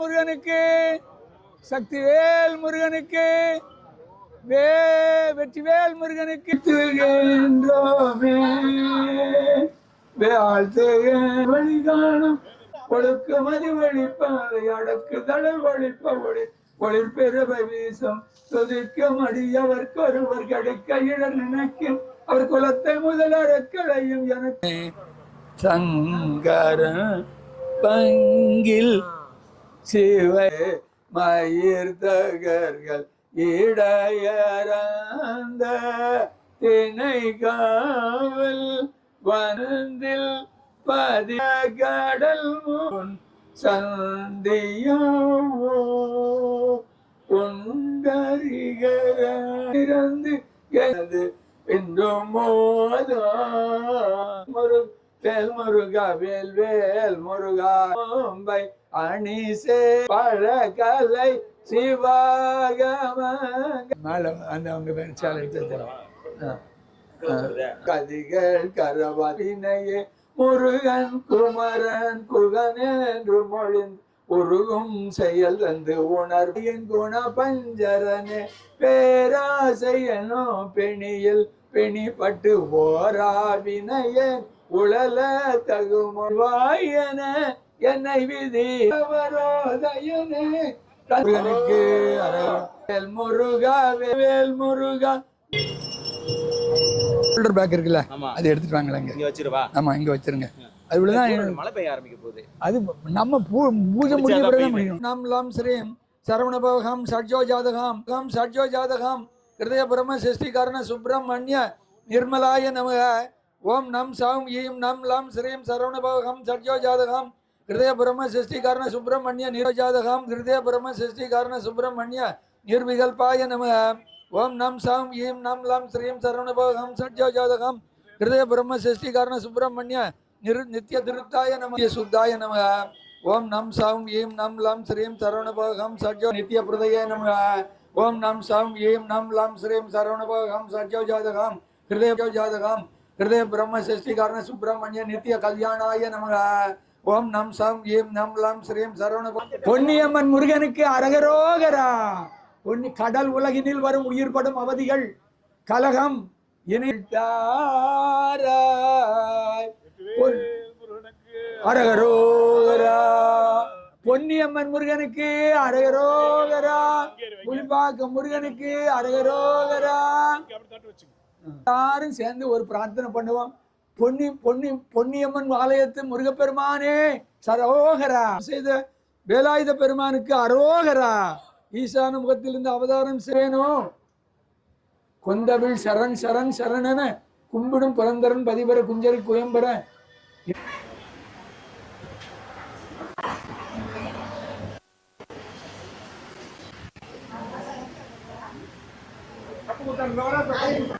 முருகனுக்கு சக்திவேல் முருகனுக்கு வே வெற்றிவேல் முருகனுக்கு திகழ்கின்றோமே வாழ்த்துக வழி காணும் ஒழுக்க மதி வழிப்பாதை அடக்கு தடல் வழிப்ப ஒளி ஒளிர் பெருவை வீசும் துதிக்க மடியவர்க்கு ஒருவர் கிடைக்க இடர் நினைக்கும். அவர் குலத்தை முதலறக்களையும் எனக்கு. சங்கர பங்கில் சிவை மயிர் தகர்கள் இடையறாந்த திணை காவல் வனந்தில் பதிய கடல் முன் சந்தியாவோ? உண்டறிகிறந்து எனது இன்று மோதா மறு வேல் முருகா வேல் வேல் முருகா மும்பை அணி அணிசே பழகலை சிவாகம மேல அந்த அவங்க பேர் சேலை எடுத்து கதிகள் கரவதினையே முருகன் குமரன் குகன் என்று மொழிந்து உருகும் செயல் தந்து உணர்வின் குண பஞ்சரனே பேராசையனோ பெணியில் பெணிப்பட்டு ஓராவினையன் உழல தகுமாயன என்னை விதி அவரோதயனே. அரோகரா. வேல் முருகா வேல் முருகா. ஷோல்டர் பேக் இருக்குல்ல? அது எடுத்துட்டு வாங்களேன் இங்க. வச்சிருவா? ஆமா இங்க வச்சிருங்க. அது இவ்வளவுதான் மழை பெய்ய ஆரம்பிக்க போகுது. அது நம்ம பூஜை முடிச்சாதான் பிறகு. முடியும். நாம் லாம் ஸ்ரீம் சரவணபவகம் ஷட்ஜோ ஜாதகம். கம் ஷட்ஜோ ஜாதகம். ஹிருதய பிரம்ம சிருஷ்டிகாரண சுப்பிரமணிய நிர்மலாய நமக. ஓம் நம் சாம் ஈம் நம் லம் ஸ்ரீம் சரவணபவகம் ஷட்ஜோ ஜாதகம். ஹிருதய பிரம்ம சிருஷ்டிகாரண சுப்பிரமணிய நிரோஜாதகம் ஹிருதய பிரம்ம சிருஷ்டிகாரண சுப்பிரமணிய நிர்விகல்பாய நமக. ஓம் நம் சாம் ஈம் நம் லம் ஸ்ரீம் சரவணபவகம் ஷட்ஜோ ஜாதகம். ஹிருதய பிரம்ம சிருஷ்டிகாரண சுப்பிரமணிய நிரு நித்திய திருத்தாய நம. சுத்தாய நம ஓம் நம் சாம் ஈம் நம் லம் ஸ்ரீம் சரவணபவகம் சஜ்ஜோ நித்திய பிரதய நமக. ஓம் நம் சௌம் ஈம் நம் லம் ஸ்ரீம் சரவணபோகம் சஜ்ஜோ ஜாதகம் ஹிருதய ஜாதகம் ஹிருதய பிரம்ம சஷ்டி காரண சுப்பிரமணிய நித்திய கல்யாணாய நம ஓம் நம் சௌம் ஈம் நம் லம் ஸ்ரீம் சரவண பொன்னியம்மன் முருகனுக்கு அரகரோகரா. பொன்னி கடல் உலகினில் வரும் உயிர்படும் அவதிகள் கலகம் இனித்தாராய் பொன்- அரகரோகரா பொன்னியம்மன் முருகனுக்கு அரகரோகரா. புலிப்பாக்கம் முருகனுக்கு அரகரோகரா. எல்லாரும் சேர்ந்து ஒரு பிரார்த்தனை பண்ணுவோம். பொன்னி பொன்னி பொன்னியம்மன் ஆலயத்து முருகப்பெருமானே சரோகரா. செய்த வேலாயுத பெருமானுக்கு அரோகரா. ஈசான முகத்திலிருந்து அவதாரம் செய்யணும். கொந்தவில் சரண் சரண் சரணன கும்பிடும் புலந்தரன் பதிபெற குஞ்சரி குயம்பர Mua cần.